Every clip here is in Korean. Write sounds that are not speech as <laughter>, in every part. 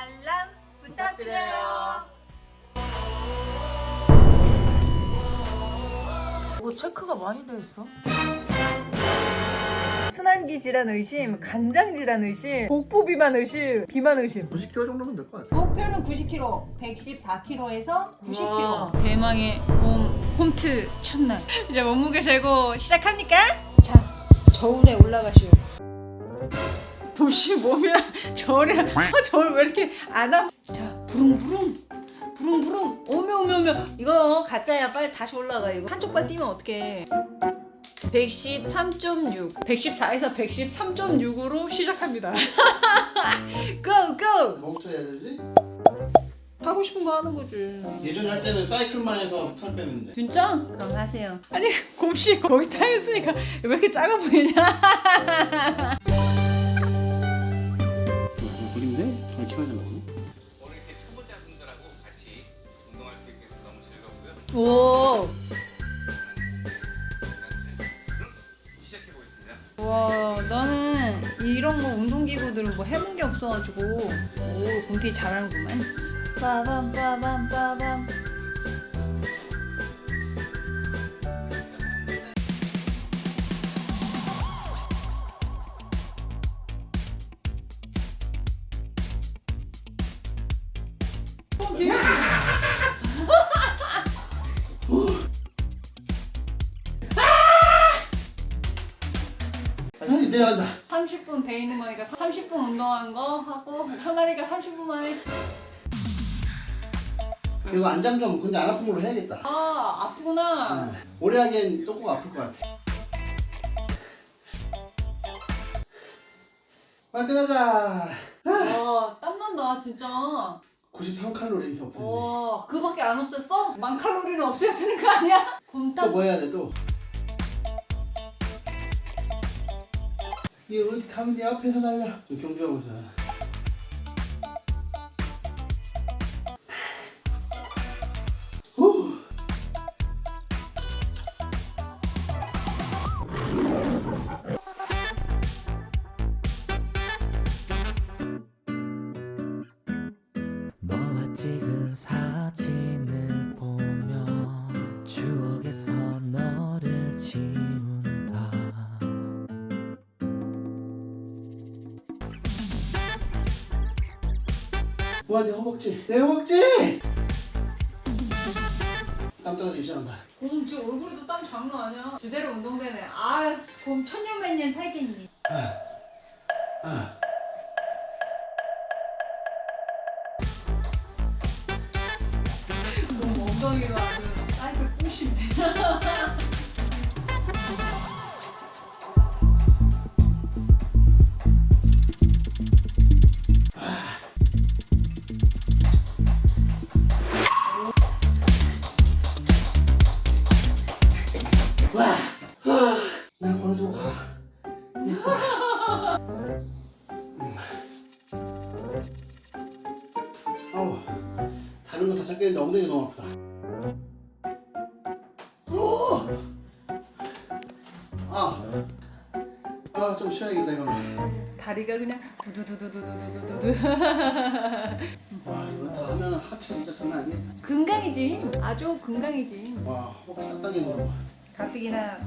알람 부탁드려요. 뭐 체크가 많이 돼 있어? 순환기 질환 의심, 간장 질환 의심, 복부 비만 의심, 비만 의심. 90kg 정도면 될 것 같아. 목표는 90kg, 114kg에서 90kg. 대망의 홈 홈트 첫날 <laughs> 이제 몸무게 재고 시작합니까? 자, 저울에 올라가시오. 도시 몸이랑 저울이랑 아, 저울 왜 이렇게 안 함? 자 부릉부릉 부릉부릉 오메 오메 오메 이거 가짜야. 빨리 다시 올라가 이거. 한쪽 발 뛰면 어떡해? 113.6 114에서 113.6으로 시작합니다. <laughs> 고고 뭐부터 해야 되지? 하고 싶은 거 하는 거지. 예전에 할 때는 사이클만 해서 살 뺐는데. 진짜? 그럼 하세요. 아니 곰씨 거기 타 있으니까 왜 이렇게 작아 보이냐 <laughs> 잘 키워야 보네. 오늘 이렇게 초보자 분들하고 같이 운동할 수 있게 돼서 너무 즐겁고요. 오 시작해 보겠습니다. 와 나는 이런 거 운동기구들을 뭐 해본 게 없어가지고 오 공티 잘하는구만 빠밤 빠밤 빠밤 아, 내려간다. 30분 돼 있는 거니까 30분 운동한 거 하고 천하리가 30분 만에 이거 안장 좀 근데 안 아픈 걸로 해야겠다. 아 아프구나 아, 오래 하기엔 조금 아플 것 같아. 빨리 끝나자. 와 땀난다 진짜 93칼로리 없었네. 와 그밖에 안 없앴어? 만 칼로리는 없애야 되는 거 아니야? <laughs> 또 곰땀 뭐 해야 돼 또? 이 어디 가면 내 앞에서 달려. 좀 경주하고 있어. 사진을 보며 추억에서 너를 지운다 우와 내 허벅지. 내 허벅지. 땀 떨어지기 시작한다. 곰 지금 얼굴에도 땀 장난 아니야 제대로 운동되네 아 곰 천년만년 살겠니 아. 엉덩이로 아주 사이클 뿌시네 다른 거다 찾겠는데 엉덩이 너무 아프다. 아, 좀 쉬어야겠다 이거. 다리가 그냥 두두두두두두두두 와, 이거 다 하면 하체 진짜 장난 아니겠다. 건강이지 아주 건강이지 와, 허벅지 딱 당기는 거. 봐. 가뜩이나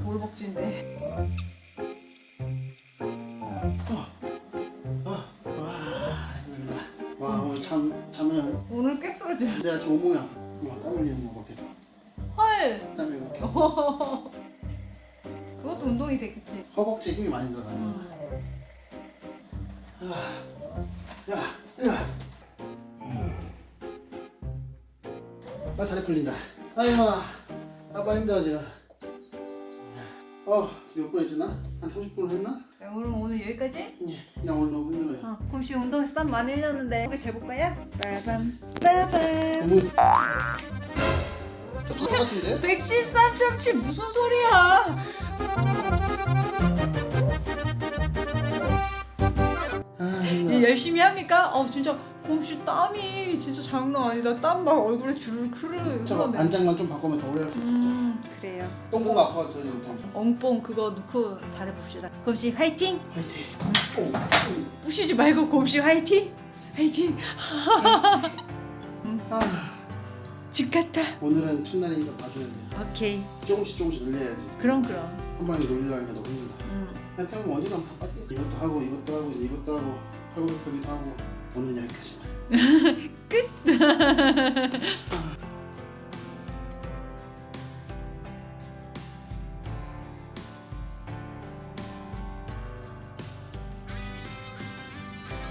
와, 이거 와, 오늘 잠 자면 오늘 꽤 쓰러져 내가 지금 온몸이 아파. 와, 땀 흘리는 거 같아. 헐 땀이 이렇게. <laughs> 그것도 운동이 되겠지 허벅지에 힘이 많이 들어가. 야, 야. 나 다리 풀린다. 아이고, 아빠 힘들어 지금. 어, 몇분 했지나? 한 30분 했나? 자, 그럼 오늘 여기까지? 예, 그냥 오늘 너무 힘들어요. 어, 곰씨 운동에서 땀 많이 흘렸는데 여기 재볼까요? 빠밤 빠밤 너무. 저 똑같은데? 113.7 무슨 소리야 열심히 합니까? 어 진짜 곰씨 땀이 진짜 장난 아니다 땀 막 얼굴에 줄을 흐르 흐르네 안장만 좀 바꾸면 더 오래 할수 있어. 음 그래요 아파서 이렇게. 엉뽕 그거 넣고 잘해봅시다 곰씨 화이팅! 화이팅. 오, 오. 부시지 말고 곰씨 화이팅! 파이팅 <laughs> 아 집 같아. 오늘은 첫날이니까 봐줘야 돼. 오케이. 조금씩 조금씩 늘려야지. 그럼 그럼. 한 방에 놀리려니까 너무 힘들다. 음. 이렇게 언제 가면 빠지겠지. 이것도 하고 이것도 하고 이것도 하고 팔굽혀펴기도 하고 오늘 여기까지만. <laughs> 끝. 아.